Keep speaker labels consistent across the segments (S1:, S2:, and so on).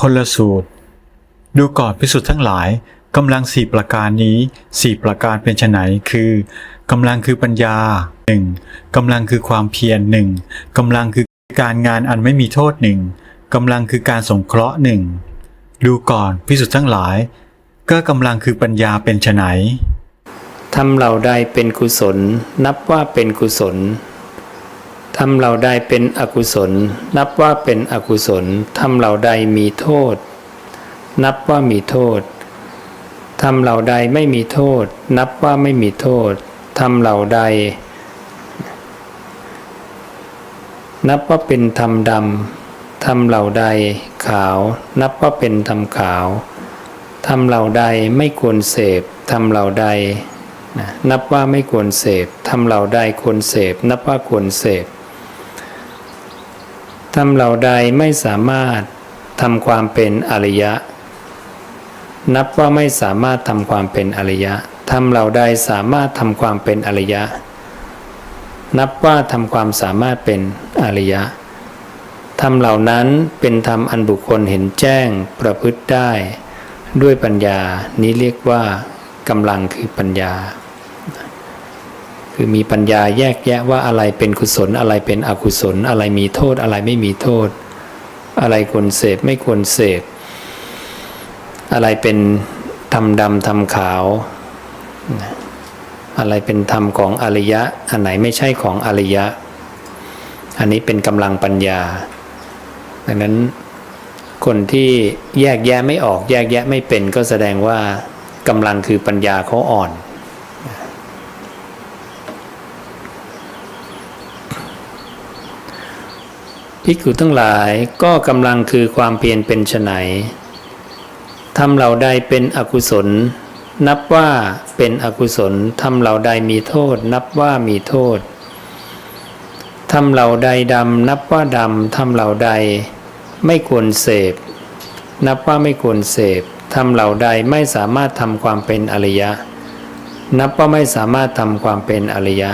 S1: พลสูตร ดูก่อนพิสุทธ์ทั้งหลายกำลังสี่ประการนี้สี่ประการเป็นไฉนคือกำลังคือปัญญาหนึ่งกำลังคือความเพียรหนึ่งกำลังคือการงานอันไม่มีโทษหนึ่งกำลังคือการสงเคราะห์หนึ่งดูก่อนพิสุทธ์ทั้งหลาย ก็กำลังคือปัญญาเป็นไฉน
S2: ทำเราได้เป็นกุศล นับว่าเป็นกุศล ทำเราได้เป็นอกุศล นับว่าเป็นอกุศลทำเราได้มีโทษ นับว่ามีโทษทำเราใดไม่มีโทษ นับว่าไม่มีโทษทำเราใด นับว่าเป็นธรรมดำทำเราใดขาว นับว่าเป็นธรรมขาวทำเราใดไม่ควรเสพทำเราใด นับว่าไม่ควรเสพทำเราใดควรเสพ นับว่าควรเสพ ทำเราใดไม่สามารถทำความเป็นอริยะ นับว่าไม่สามารถทำความเป็นอริยะทำเราใดสามารถทำความเป็นอริยะ นับว่าทำความสามารถเป็นอริยะทำเหล่านั้นเป็นธรรมอันบุคคลเห็นแจ้งประพฤติได้ ด้วยปัญญานี้เรียกว่ากำลังคือปัญญา คือมีปัญญาแยกแยะว่าอะไรเป็นกุศลอะไรเป็นอกุศล อะไรมีโทษอะไรไม่มีโทษ อะไรควรเสพไม่ควรเสพ อะไรเป็นธรรมดำธรรมขาว อะไรเป็นธรรมของอริยะ อันไหนไม่ใช่ของอริยะ อันนี้เป็นกำลังปัญญา ดังนั้นคนที่แยกแยะไม่ออกแยกแยะไม่เป็นก็แสดงว่ากำลังคือปัญญาเขาอ่อน ภิกขุทั้งหลายก็กำลังคือความเพียรเป็นไฉนทำเราใดเป็นอกุศล นับว่าเป็นอกุศลทำเราใดมีโทษ นับว่ามีโทษทำเราใดดำ นับว่าดำทำเราใด ไม่ควรเสพ นับว่าไม่ควรเสพทำเหล่าใดไม่สามารถทำความเป็นอริยะ นับว่าไม่สามารถทำความเป็นอริยะ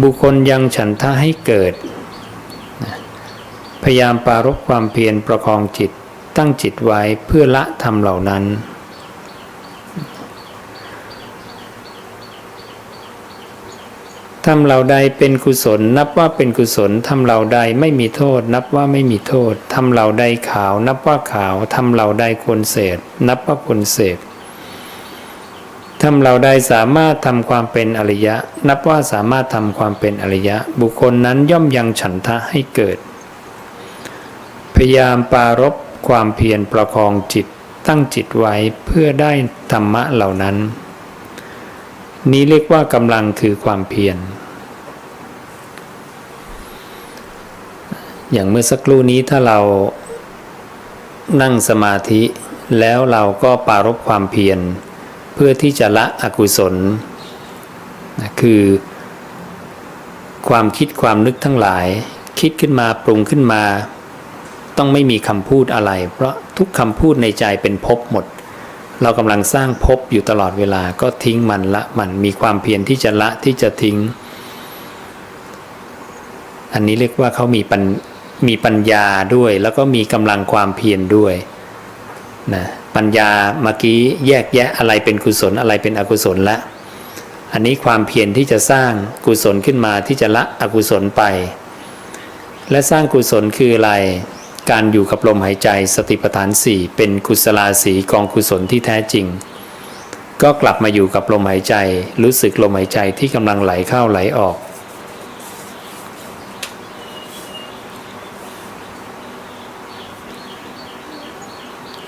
S2: บุคคลยังฉันทะให้เกิด พยายามปรารบความเพียรประคองจิตตั้งจิตไว้เพื่อละธรรมเหล่านั้น ทำเราใดเป็นกุศล นับว่าเป็นกุศล ทำเราใดไม่มีโทษ นับว่าไม่มีโทษ ทำเราใดขาว นับว่าขาว ทำเราใดควรเสพนับว่าควรเสพทำเราใดสามารถทำความเป็นอริยะ นับว่าสามารถทำความเป็นอริยะ บุคคลนั้นย่อมยังฉันทะให้เกิด ยายามปรารบความเพียรประคองจิตตั้งจิตไว้เพื่อได้ธรรมะเหล่านั้น นี้เรียกว่ากำลังคือความเพียรอย่างเมื่อสักครู่นี้ถ้าเรานั่งสมาธิแล้วเราก็ปรารบความเพียรเพื่อที่จะละอกุศลคือ ความคิดความนึกทั้งหลาย คิดขึ้นมาปรุงขึ้นมา ต้องไม่มีคำพูดอะไร เพราะทุกคำพูดในใจเป็นภพหมด เรากำลังสร้างภพอยู่ตลอดเวลาก็ทิ้งมันละมันมีความเพียรที่จะละที่จะทิ้ง อันนี้เรียกว่าเขามีปัญมีปัญญาด้วย แล้วก็มีกำลังความเพียรด้วยนะปัญญาเมื่อกี้แยกแยะอะไรเป็นกุศลอะไรเป็นอกุศลละ อันนี้ความเพียรที่จะสร้างกุศลขึ้นมาที่จะละอกุศลไป และสร้างกุศลคืออะไร การอยู่กับลมหายใจสติปัฏฐานสี่เป็นกุศลาสีกองกุศลที่แท้จริง ก็กลับมาอยู่กับลมหายใจ รู้สึกลมหายใจที่กำลังไหลเข้าไหลออก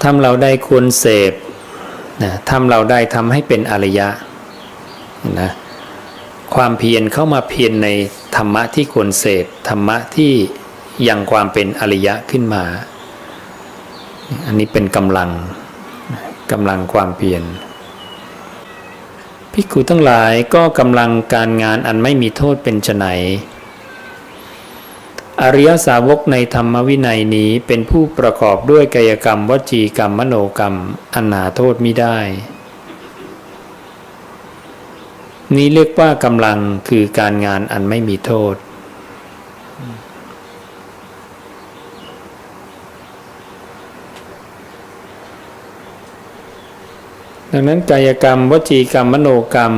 S2: ทำเราได้ควรเสพนะทำเราได้ทำให้เป็นอริยะนะความเพียรเข้ามาเพียรในธรรมะที่ควรเสพธรรมะที่ ยังความเป็นอริยะขึ้นมา อันนี้เป็นกำลังกำลังความเพียรภิกขุทั้งหลายก็กำลังการงานอันไม่มีโทษเป็นไนอริยสาวกในธรรมวินัยนี้เป็นผู้ประกอบด้วยกายกรรมวจีกรรมมโนกรรมอันหนาโทษมิได้ นี้เรียกว่ากำลังคือการงานอันไม่มีโทษ ดังนั้นกายกรรม วจีกรรม มโนกรรม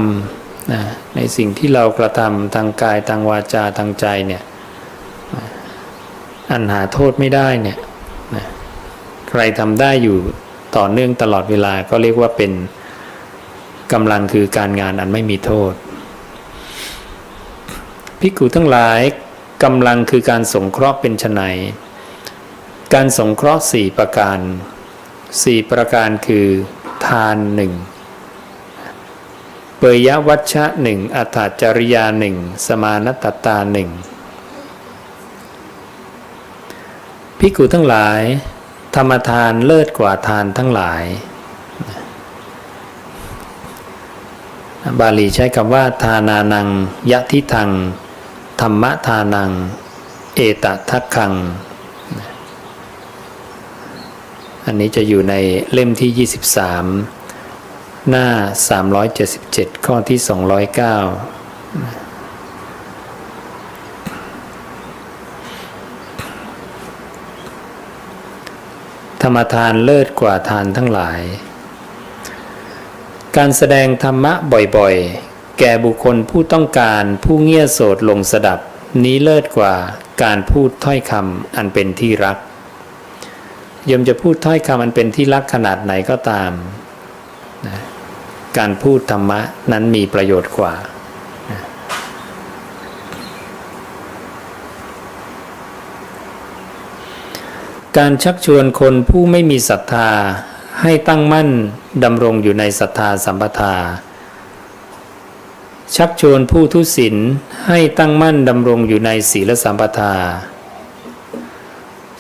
S2: นะในสิ่งที่เรากระทำทางกายทางวาจาทางใจเนี่ยอันหาโทษไม่ได้เนี่ยนะใครทำได้อยู่ต่อเนื่องตลอดเวลาก็เรียกว่าเป็นกำลังคือการงานอันไม่มีโทษภิกขุทั้งหลายกำลังคือการสงเคราะห์เป็นไฉนการสงเคราะห์สี่ประการสี่ประการคือ ทานหนึ่งเปยยวัชชะหนึ่งอัตจริยาหนึ่งสมานตตาหนึ่งภิกขุทั้งหลาย ธรรมทานเลิศกว่าทานทั้งหลาย บาลีใช้คำว่าทานานังยะทิทัง ธรรมทานัง เอตทัคคัง อันนี้จะอยู่ในเล่มที่ 23 หน้า 377 ข้อที่ 209ธรรมทานเลิศกว่าทานทั้งหลาย การแสดงธรรมะบ่อยๆ แก่บุคคลผู้ต้องการผู้เงี่ยโสดลงสดับ นี้เลิศกว่าการพูดถ้อยคำอันเป็นที่รัก ยมจะพูดถ้อยคำอันเป็นที่รักขนาดไหนก็ตามนะการพูดธรรมะนั้นมีประโยชน์กว่านะการชักชวนคนผู้ไม่มีศรัทธาให้ตั้งมั่นดำรงอยู่ในศรัทธาสัมปทา ชักชวนผู้ทุศีลให้ตั้งมั่นดำรงอยู่ในศีลสัมปทา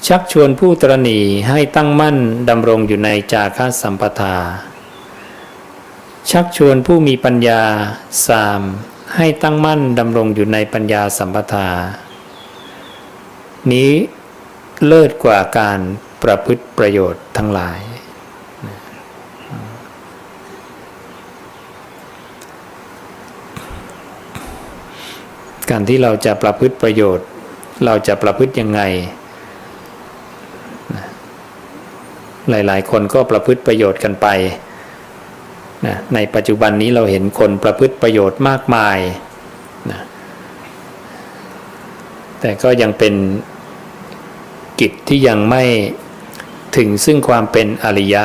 S2: ชักชวนผู้ตรณีให้ตั้งมั่นดำรงอยู่ในจาคะสัมปทา ชักชวนผู้มีปัญญาสามให้ตั้งมั่นดำรงอยู่ในปัญญาสัมปทา นี้เลิศกว่าการประพฤติประโยชน์ทั้งหลาย การที่เราจะประพฤติประโยชน์ เราจะประพฤติยังไง หลาย ๆ คนก็ประพฤติประโยชน์กันไปนะในปัจจุบันนี้เราเห็นคนประพฤติประโยชน์มากมายนะแต่ก็ยังเป็นกิจที่ยังไม่ถึงซึ่งความเป็นอริยะ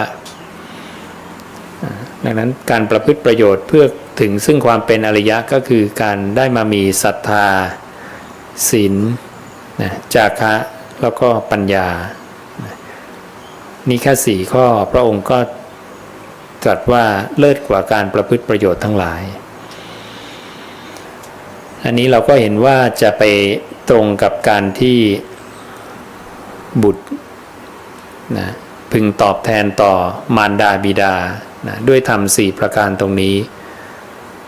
S2: ดังนั้นการประพฤติประโยชน์เพื่อถึงซึ่งความเป็นอริยะก็คือการได้มามีศรัทธาศีลจาคะแล้วก็ปัญญา นี่แค่สี่ข้อพระองค์ก็ตรัสว่าเลิศกว่าการประพฤติประโยชน์ทั้งหลาย อันนี้เราก็เห็นว่าจะไปตรงกับการที่บุตรนะพึงตอบแทนต่อมารดาบิดานะด้วยธรรมสี่ประการตรงนี้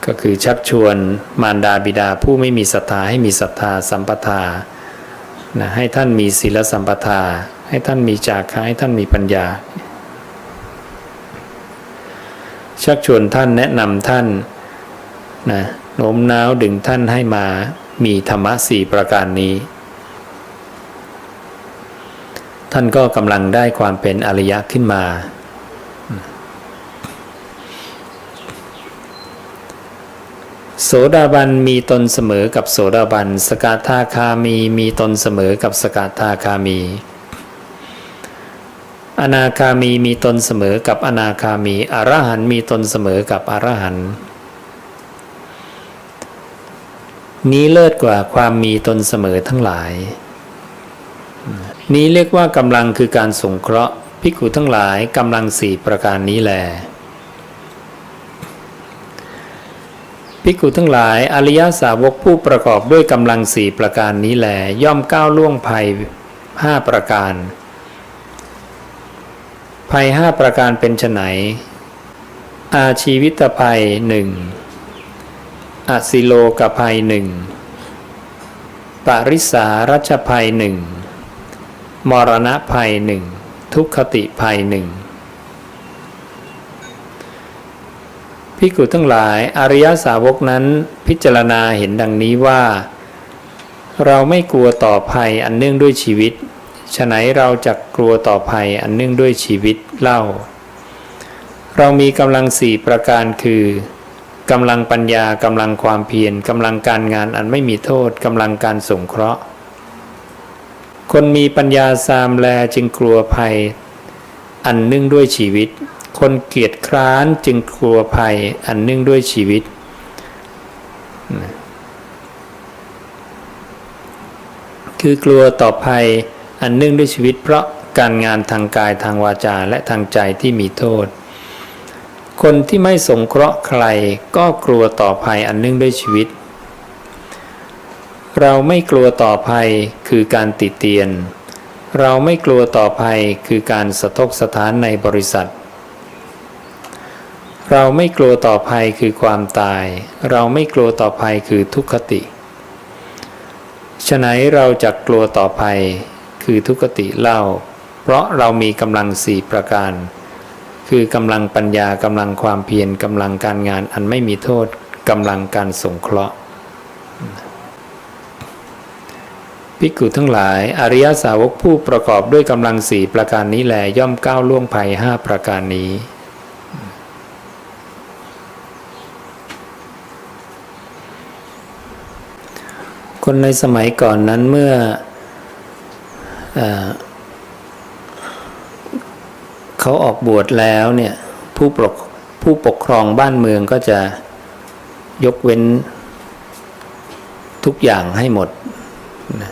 S2: ก็คือชักชวนมารดาบิดาผู้ไม่มีศรัทธาให้มีศรัทธาสัมปทา นะให้ท่านมีศีลสัมปทา ให้ท่านมีจาคะให้ท่านมีปัญญา ชักชวนท่านแนะนำท่านนะโน้มน้าวดึงท่านให้มามีธรรมะสี่ประการนี้ ท่านก็กำลังได้ความเป็นอริยะขึ้นมา โสดาบันมีตนเสมอกับโสดาบัน สกทาคามีมีตนเสมอกับสกทาคามี อนาคามีมีตนเสมอกับอนาคามี อรหันมีตนเสมอกับอรหันนี้เลิศกว่าความมีตนเสมอทั้งหลาย นี้เรียกว่ากำลังคือการสงเคราะห์ภิกขุทั้งหลายกำลังสี่ประการนี้แหละ ภิกขุทั้งหลายอริยสาวกผู้ประกอบด้วยกำลังสี่ประการนี้แหลย่อมก้าวล่วงภัยห้าประการ ภัยห้าประการเป็นไนอาชีวิตภัยหนึ่งอสิโลกภัยหนึ่งปริสารัชภัยหนึ่งมรณะภัยหนึ่งทุกขติภัยหนึ่ง พิกุทั้งหลายอริยสาวกนั้นพิจารณาเห็นดังนี้ว่า เราไม่กลัวต่อภัยอันเนื่องด้วยชีวิตฉะไหนเราจะกลัวต่อภัยอันเนื่องด้วยชีวิตเล่า เรามีกำลังสี่ประการคือกำลังปัญญากำลังความเพียรกำลังการงานอันไม่มีโทษกำลังการสงเคราะห์ คนมีปัญญาสามแลจึงกลัวภัย อันเนื่องด้วยชีวิต คนเกียจคร้านจึงกลัวภัยอันเนื่องด้วยชีวิต คือกลัวต่อภัยอันเนื่องด้วยชีวิต เพราะการงานทางกายทางวาจาและทางใจที่มีโทษ คนที่ไม่สงเคราะห์ใครก็กลัวต่อภัยอันเนื่องด้วยชีวิต เราไม่กลัวต่อภัยคือการติเตียน เราไม่กลัวต่อภัยคือการสะทกสถานในบริษัท เราไม่กลัวต่อภัยคือความตาย เราไม่กลัวต่อภัยคือทุกขติฉะไหนเราจะกลัวต่อภัยคือทุกขติเล่า เพราะเรามีกำลังสี่ประการ คือกำลังปัญญากำลังความเพียรกำลังการงานอันไม่มีโทษกำลังการสงเคราะห์ภิกขุทั้งหลาย อริยสาวกผู้ประกอบด้วยกำลังสี่ประการนี้แลย่อมก้าวล่วงภัยห้าประการนี้ คนในสมัยก่อนนั้นเมื่อเออเขาออกบวชแล้วเนี่ยผู้ปกผู้ปกครองบ้านเมืองก็จะยกเว้นทุกอย่างให้หมดนะ